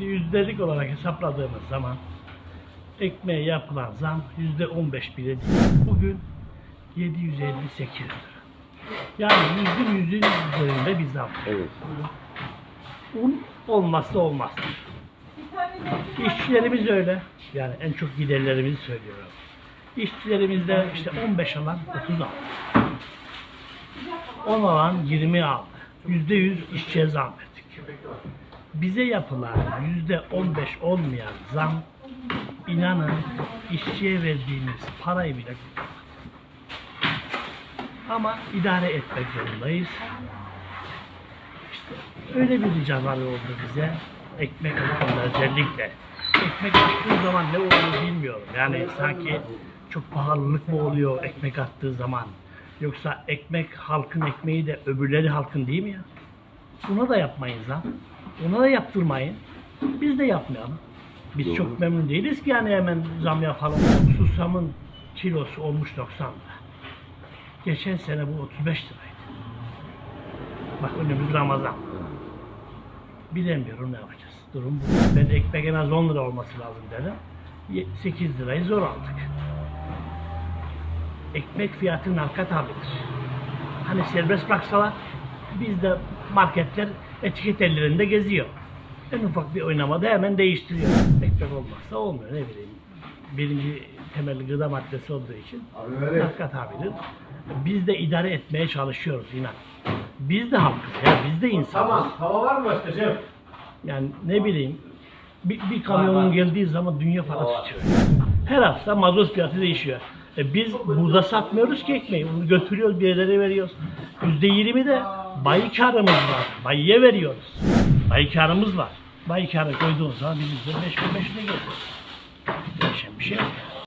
Yüzdelik olarak hesapladığımız zaman ekmeğe yapılan zam yüzde 15 bile değil. Bugün 758 lira. Yani yüzün yüzün üzerinde bir zam. Evet. Un olmazsa olmaz. İşçilerimiz öyle. Yani en çok giderlerimizi söylüyorum. İşçilerimizde işte 15 alan 30 aldı. 10 alan 20 aldı. %100 işçiye zam verdik. Bize yapılan %15 olmayan zam inanın işçiye verdiğimiz parayı bile. Ama idare etmek zorundayız. İşte öyle bir ricalar oldu bize. Ekmek konusunda özellikle. Ekmek attığı zaman ne olur bilmiyorum. Yani sanki çok pahalılık mı oluyor ekmek attığı zaman? Yoksa ekmek halkın ekmeği de öbürleri halkın değil mi ya? Buna da yapmayın zam. Ona da yaptırmayın. Biz de yapmayalım. Biz Doğru. çok memnun değiliz ki yani hemen zam yapalım. Susamın kilosu olmuş 90 lira. Geçen sene bu 35 liraydı. Bak önümüz Ramazan. Bilemiyorum ne yapacağız. Durum bu. Ben ekmek en az 10 lira olması lazım dedim. Ye- 8 lirayı zor aldık. Ekmek fiyatının arka tabidir. Hani serbest bıraksalar bizde marketler etiket ellerinde geziyor. En ufak bir oynamada hemen değiştiriyor. Ekmek olmazsa olmuyor ne bileyim. Birinci temel gıda maddesi olduğu için arka tabidir. Biz de idare etmeye çalışıyoruz inan. Biz de halkız ya biz de insanız. Tamam. Hava var mı başka şef? Yani ne bileyim bir, bir kamyonun geldiği zaman dünya parası çıkıyor. Her hafta mazot fiyatı değişiyor. E biz burada satmıyoruz ki ekmeği. Bunu götürüyoruz bir yerlere veriyoruz. Yüzde yirmi de bayi karımız var. Bayiye veriyoruz. Bayi karımız var. Bayi karı koyduğun zaman bizim yüzde beş bin beş geliyor. Değişen bir şey yok.